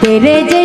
পেরে যে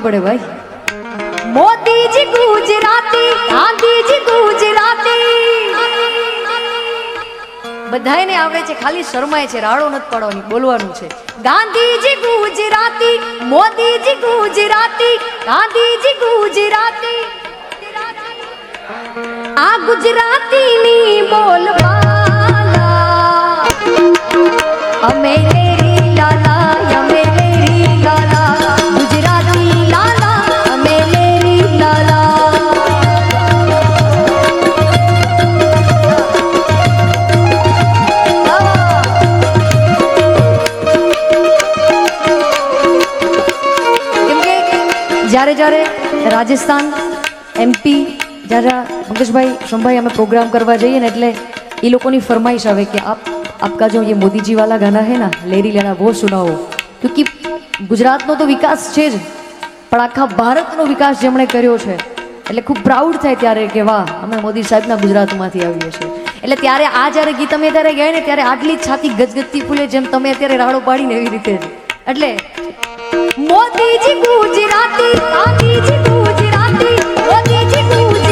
રાખવી પડે ભાઈ? મોદીજી ગુજરાતી, ગાંધીજી ગુજરાતી. બધાને આવડે છે, ખાલી શરમાય છે, રાડો નથી પાડવાની, બોલવાનું છે. ગાંધીજી ગુજરાતી મોદીજી ગુજરાતી, ગાંધીજી ગુજરાતી. આ ગુજરાતીની બોલવા રાજસ્થાન એમપી જ્યારે પંકજભાઈ સોમભાઈ અમે પ્રોગ્રામ કરવા જઈએ ને એટલે એ લોકોની ફરમાઈશ આવે કે આપ, આપકા જો યે મોદીજી ગાના હે ના, લેરી લેના, વો સુનાવો. ક્યોંકિ ગુજરાતનો તો વિકાસ છે જ, પણ આખા ભારતનો વિકાસ જેમણે કર્યો છે, એટલે ખૂબ પ્રાઉડ થાય ત્યારે કે વાહ, અમે મોદી સાહેબના ગુજરાતમાંથી આવીએ છીએ. એટલે ત્યારે આ જ્યારે ગીત અમે ત્યારે ગયા ને, ત્યારે આટલી છાતી ગજગજતી ફૂલે જેમ તમે અત્યારે રાડો પાડીને એવી રીતે એટલે મોદીજી ગુજરાતી મોદીજી দিদি ও দিদি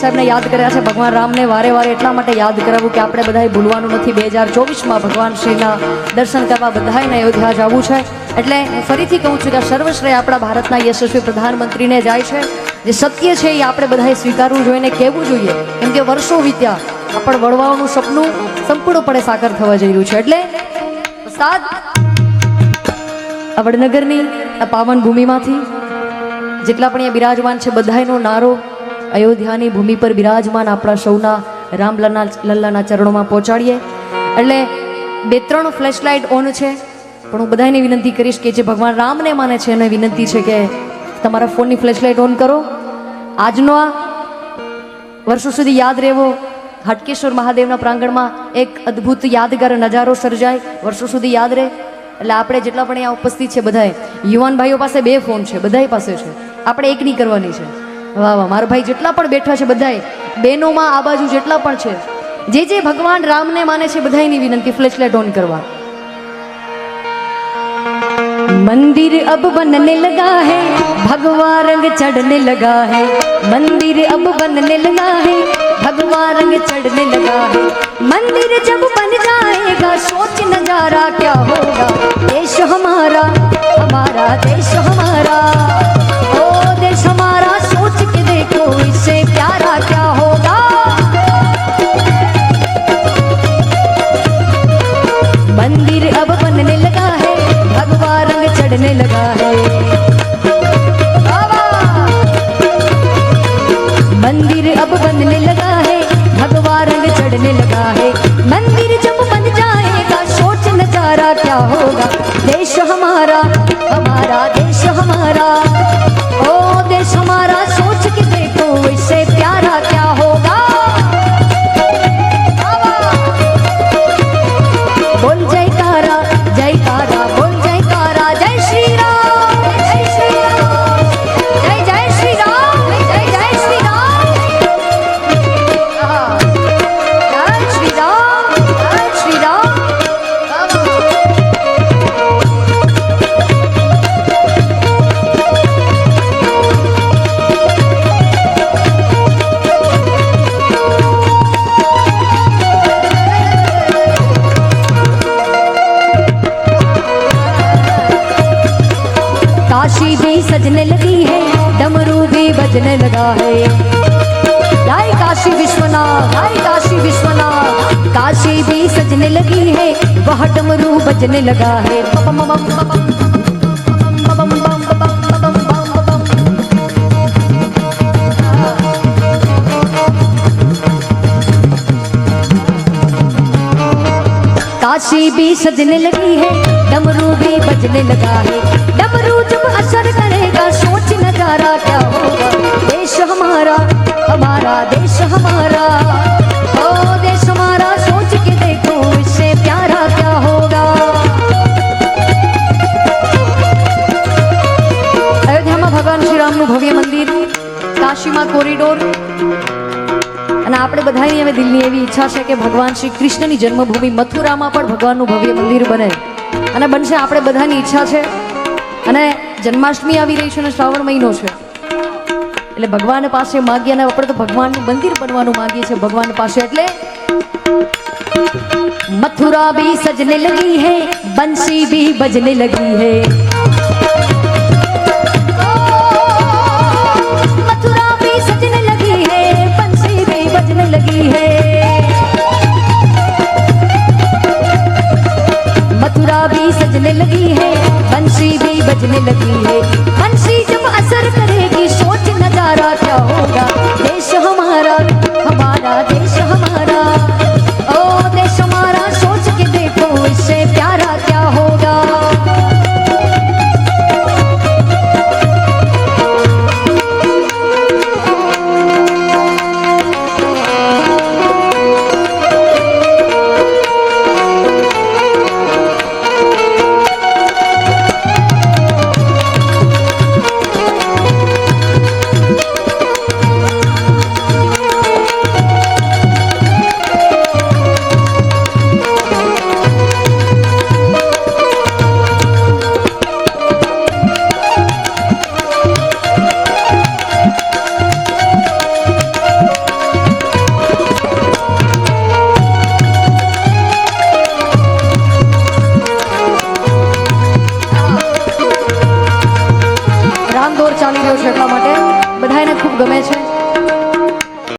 સાહેબને યાદ કર્યા છે. ભગવાન રામને વારે વારે એટલા માટે યાદ કરાવું કે આપણે બધાએ ભૂલવાનું નથી. બે હજાર ચોવીસમાં ભગવાન શ્રીના દર્શન કરવા બધાને અયોધ્યા જવું છે. એટલે ફરીથી કહું છું કે સર્વશ્રેય આપણા ભારતના યશસ્વી પ્રધાનમંત્રીને જાય છે. જે સત્ય છે એ આપણે બધાએ સ્વીકારવું જોઈએ ને કહેવું જોઈએ. કેમ કે વર્ષો વીત્યા આપણ વડવાઓનું સપનું સંપૂર્ણપણે સાકાર થવા જઈ રહ્યું છે. એટલે સાદ વડનગરની આ પાવન ભૂમિમાંથી જેટલા પણ અહીંયા બિરાજમાન છે બધાયનો નારો અયોધ્યાની ભૂમિ પર બિરાજમાન આપણા સૌના રામલલ્લા લલ્લાના ચરણોમાં પહોંચાડીએ. એટલે બે ત્રણ ફ્લેશ લાઇટ ઓન છે. પણ હું બધાને વિનંતી કરીશ કે જે ભગવાન રામને માને છે, એને વિનંતી છે કે તમારા ફોનની ફ્લેશલાઇટ ઓન કરો. આજનો આ વર્ષો સુધી યાદ રહેવો. હાટકેશ્વર મહાદેવના પ્રાંગણમાં એક અદ્ભુત યાદગાર નજારો સર્જાય. વર્ષો સુધી યાદ રહે. એટલે આપણે જેટલા પણ અહીંયા ઉપસ્થિત છે બધાએ યુવાન ભાઈઓ પાસે બે ફોન છે, બધાય પાસે છે. આપણે એક નહીં કરવાની છે. વાહ વાહ મારા ભાઈ જેટલા પણ બેઠા છે બધાએ બહેનોમાં આ બાજુ જેટલા પણ છે જે જે ભગવાન રામને માને છે બધાની વિનંતી ફ્લેશલાઇટ ઓન કરવા मंदिर अब बनने लगा है भगवा रंग चढ़ने लगा है मंदिर अब बनने लगा है भगवा रंग चढ़ने लगा है मंदिर जब बन जाएगा सोच नजारा क्या होगा देश हमारा हमारा देश हमारा ओ देश हमारा रहता है। जाए काशी विश्वनाथ जाए काशी विश्वनाथ। काशी भी सजने लगी है, वह डमरू बजने लगा है। काशी भी सजने लगी है, डमरू भी बजने लगा है। डमरू जब असर करेगा, सोच नज़ारा ઈચ્છા છે કે ભગવાન શ્રી કૃષ્ણની જન્મભૂમિ મથુરામાં પણ ભગવાનનું ભવ્ય મંદિર બને અને બનશે આપણે બધાની ઈચ્છા છે અને જન્માષ્ટમી આવી રહી છે અને શ્રાવણ મહિનો છે એટલે ભગવાન પાસે માગીએ અને આપણે તો ભગવાનનું મંદિર બનવાનું માગીએ છીએ ભગવાન પાસે એટલે मथुरा भी सजने लगी है बंसी भी बजने लगी है लगी है बंसी भी बजने लगी है बंसी जब असर करेगी सोच नजारा क्या होगा